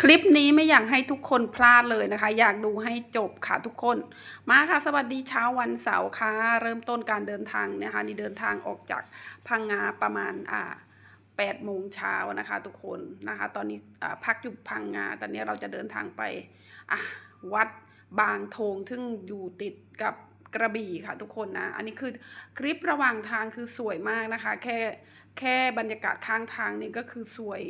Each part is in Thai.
คลิปนี้ไม่อยากให้ทุกคนพลาดเลยนะคะ อยากดูให้จบค่ะทุกคน มาค่ะ สวัสดีเช้าวันเสาร์ค่ะ เริ่มต้นการเดินทางนะคะ นี่เดินทางออกจากพังงาประมาณอ่าแปดโมงเช้านะคะทุกคนนะคะ ตอนนี้พักอยู่พังงา ตอนนี้เราจะเดินทางไปอะวัดบางโทงซึ่งอยู่ติดกับ กระบี่ค่ะทุกคนนะ อันนี้คือคลิประหว่างทางคือสวยมากนะคะ แค่แค่บรรยากาศข้างทางนี่ก็คือสวย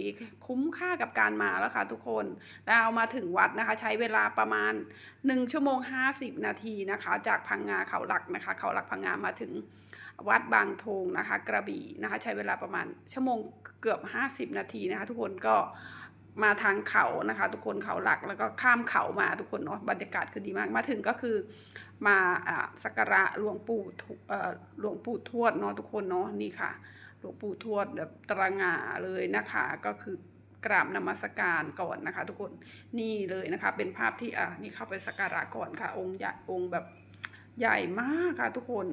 คุ้มค่ากับการมาแล้วค่ะทุกคนแล้วเอามาถึงวัดนะคะ ใช้เวลาประมาณ 1 ชั่วโมง 50 นาทีนะคะ จากพังงาเขาหลักนะคะ เขาหลักพังงามาถึงวัดบางทงนะคะ กระบี่นะคะ ใช้เวลาประมาณชั่วโมงเกือบ 50 นาทีนะคะ ทุกคนก็ มาทางเขานะคะ ทุกคนเขาหลักแล้วก็ข้ามเขามาทุกคนเนาะบรรยากาศคือดีมากมาถึงก็คือมาอ่าสักการะหลวงปู่ทวเอ่อหลวงปู่ทวดเนาะทุกคนเนาะนี่ค่ะ หลวงปู่ทวดแบบตระหง่าเลยนะคะ ก็คือกราบนมัสการก่อนนะคะ ทุกคนนี่เลยนะคะ เป็นภาพที่อะนี่เข้าไปสักการะก่อนค่ะ องค์ใหญ่องค์แบบใหญ่มากค่ะทุกคน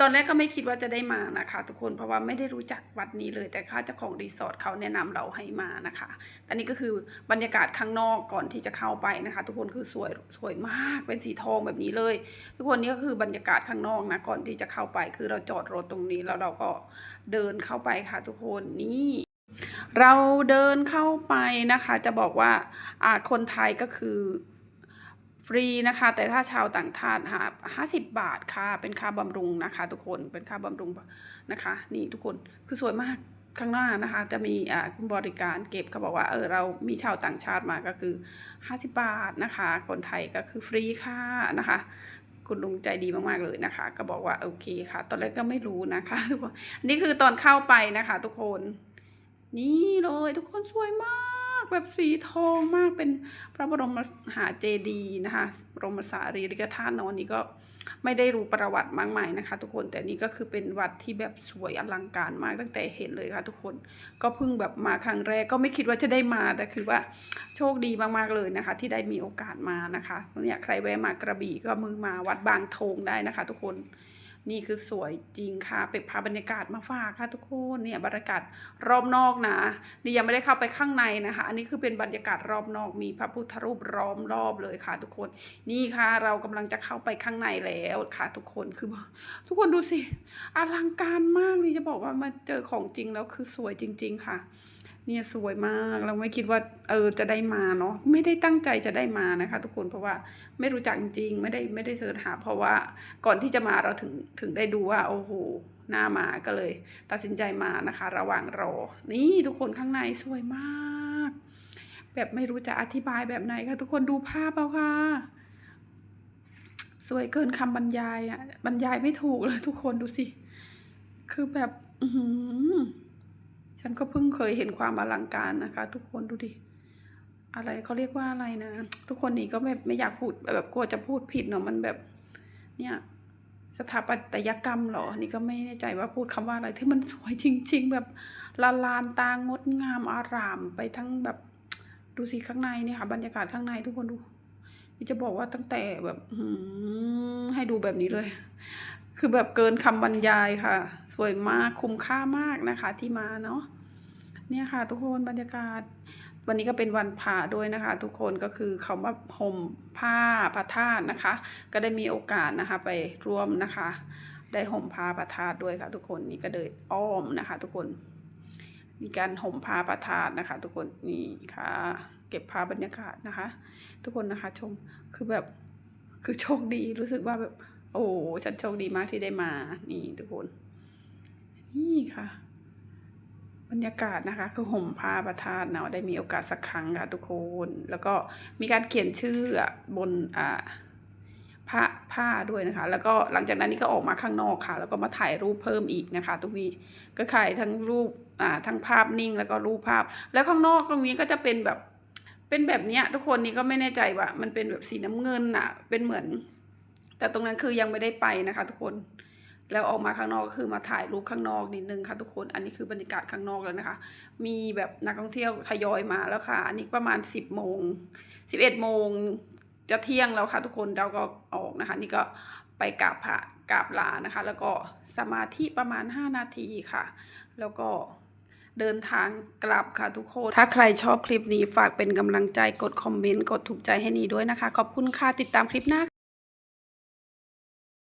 ตอนแรกก็ไม่คิดว่าจะได้มานะคะ ทุกคนเพราะว่าไม่ได้รู้จักวัดนี้เลย แต่ค่าเจ้าของรีสอร์ทเขาแนะนำเราให้มานะคะอันนี้ก็คือบรรยากาศข้างนอกก่อนที่จะเข้าไปนะคะ ทุกคนคือสวยสวยมากเป็นสีทองแบบนี้เลย ทุกคนนี่ก็คือบรรยากาศข้างนอกนะก่อนที่จะเข้าไป คือเราจอดรถตรงนี้แล้วเราก็เดินเข้าไปค่ะ ทุกคนนี่เราเดินเข้าไปนะคะ จะบอกว่าอ่าคนไทยก็คือ ฟรีนะคะ แต่ถ้าชาวต่างชาติหาห้าสิบบาทค่ะ เป็นค่าบำรุงนะคะ ทุกคนเป็นค่าบำรุงนะคะ นี่ทุกคนคือสวยมากข้างหน้านะคะ จะมีอ่าบริการเก็บเขาบอกว่าเออเรามีชาวต่างชาติมาก็คือห้าสิบบาทนะคะ คนไทยก็คือฟรีค่ะนะคะ คุณลุงใจดีมากๆเลยนะคะ ก็บอกว่าโอเคค่ะ ตอนแรกก็ไม่รู้นะคะทุกคนนี่คือตอนเข้าไปนะคะ ทุกคน นี่เลยทุกคนสวยมาก แบบสีทองมากเป็นพระบรมมหาเจดีย์นะคะบรมสารีริกธาตุเนอะนี่ก็ไม่ได้รู้ประวัติมากมายนะคะ ทุกคนแต่นี่ก็คือเป็นวัดที่แบบสวยอลังการมากตั้งแต่เห็นเลยค่ะทุกคนก็เพิ่งแบบมาครั้งแรกก็ไม่คิดว่าจะได้มาแต่คือว่าโชคดีมากๆเลยนะคะ ที่ได้มีโอกาสมานะคะเนี่ยใครแวะมากระบี่ก็มือมาวัดบางทงได้นะคะ ทุกคน นี่คือสวยจริงค่ะ เป็ดพาบรรยากาศมาฝากค่ะทุกคนเนี่ยบรรยากาศรอบนอกนะนี่ยังไม่ได้เข้าไปข้างในนะคะ อันนี้คือเป็นบรรยากาศรอบนอกมีพระพุทธรูปล้อมรอบเลยค่ะ ทุกคนนี่ค่ะเรากำลังจะเข้าไปข้างในแล้วค่ะ ทุกคนคือ ทุกคนดูสิอลังการมากนี่จะบอกว่ามาเจอของจริงแล้วคือสวยจริง ๆ ค่ะ เนี่ยสวยมากเราไม่คิดว่าเออจะได้มาเนาะไม่ได้ตั้งใจจะได้มานะคะ ทุกคนเพราะว่าไม่รู้จักจริงๆไม่ได้ไม่ได้เสิร์ชหาเพราะว่าก่อนที่จะมาเราถึงถึงได้ดูว่าโอ้โหหน้ามาก็เลย ตัดสินใจมานะคะ ระหว่างรอ นี่ทุกคนข้างในสวยมาก แบบไม่รู้จะอธิบายแบบไหนค่ะทุกคนดูภาพเอาค่ะสวยเกินคำบรรยายอะบรรยายไม่ถูกเลยทุกคนดูสิ คือแบบ อือหือ ฉันก็เพิ่งเคยเห็นความอลังการนะคะ ทุกคนดูดิ อะไรเขาเรียกว่าอะไรนะ ทุกคนนี่ก็แบบไม่อยากพูดแบบกลัวจะพูดผิดเนาะมันแบบ เนี่ยสถาปัตยกรรมเหรอ นี่ก็ไม่แน่ใจว่าพูดคำว่าอะไรที่มันสวยจริง ๆ แบบละลานตางดงามอารามไปทั้งแบบดูสิข้างในเนี่ยค่ะ บรรยากาศข้างในทุกคนดูนี่จะบอกว่าตั้งแต่แบบหือให้ดูแบบนี้เลย คือแบบเกินคำบรรยายค่ะ สวยมากคุ้มค่ามากนะคะ ที่มาเนาะเนี่ยค่ะ ทุกคนบรรยากาศ วันนี้ก็เป็นวันผ่าด้วยนะคะ ทุกคนก็คือเขามาห่มผ้าพระธาตุนะคะ ก็ได้มีโอกาสนะคะไปร่วมนะคะ ได้ห่มผ้าพระธาตุด้วยค่ะ ทุกคนนี่ก็เดินอ้อมนะคะ ทุกคนมีการห่มผ้าพระธาตุนะคะ ทุกคนนี่ค่ะ เก็บภาพบรรยากาศนะคะ ทุกคนนะคะชมคือแบบคือโชคดีรู้สึกว่าแบบ โอ้ฉันโชคดีมากที่ได้มา นี่ทุกคน นี่ค่ะ บรรยากาศนะคะ คือห่มผ้าประทานเนาะได้มีโอกาสสักครั้งค่ะทุกคน แล้วก็มีการเขียนชื่อบนอ่าผ้าผ้าด้วยนะคะ แล้วก็หลังจากนั้นนี่ก็ออกมาข้างนอกค่ะ แล้วก็มาถ่ายรูปเพิ่มอีกนะคะ ตรงนี้ก็ถ่ายทั้งรูปอ่าทั้งภาพนิ่งแล้วก็รูปภาพ แล้วข้างนอกตรงนี้ก็จะเป็นแบบเป็นแบบเนี้ยทุกคนนี่ก็ไม่แน่ใจว่า มันเป็นแบบสีน้ำเงินอะเป็นเหมือน แต่ตรงนั้นคือยังไม่ได้ไปนะคะทุกคน แล้วออกมาข้างนอกก็คือมาถ่ายรูปข้างนอกนิดนึงค่ะทุกคน อันนี้คือบรรยากาศข้างนอกแล้วนะคะ มีแบบนักท่องเที่ยวทยอยมาแล้วค่ะ อันนี้ประมาณสิบโมงสิบเอ็ดโมงจะเที่ยงแล้วค่ะทุกคนเราก็ออกนะคะ นี่ก็ไปกราบพระกราบลานะคะ แล้วก็สมาธิประมาณห้านาทีค่ะ แล้วก็เดินทางกลับค่ะทุกคน ถ้าใครชอบคลิปนี้ฝากเป็นกำลังใจกดคอมเมนต์ กดถูกใจให้นีด้วยนะคะ ขอบคุณค่ะ ติดตามคลิปหน้า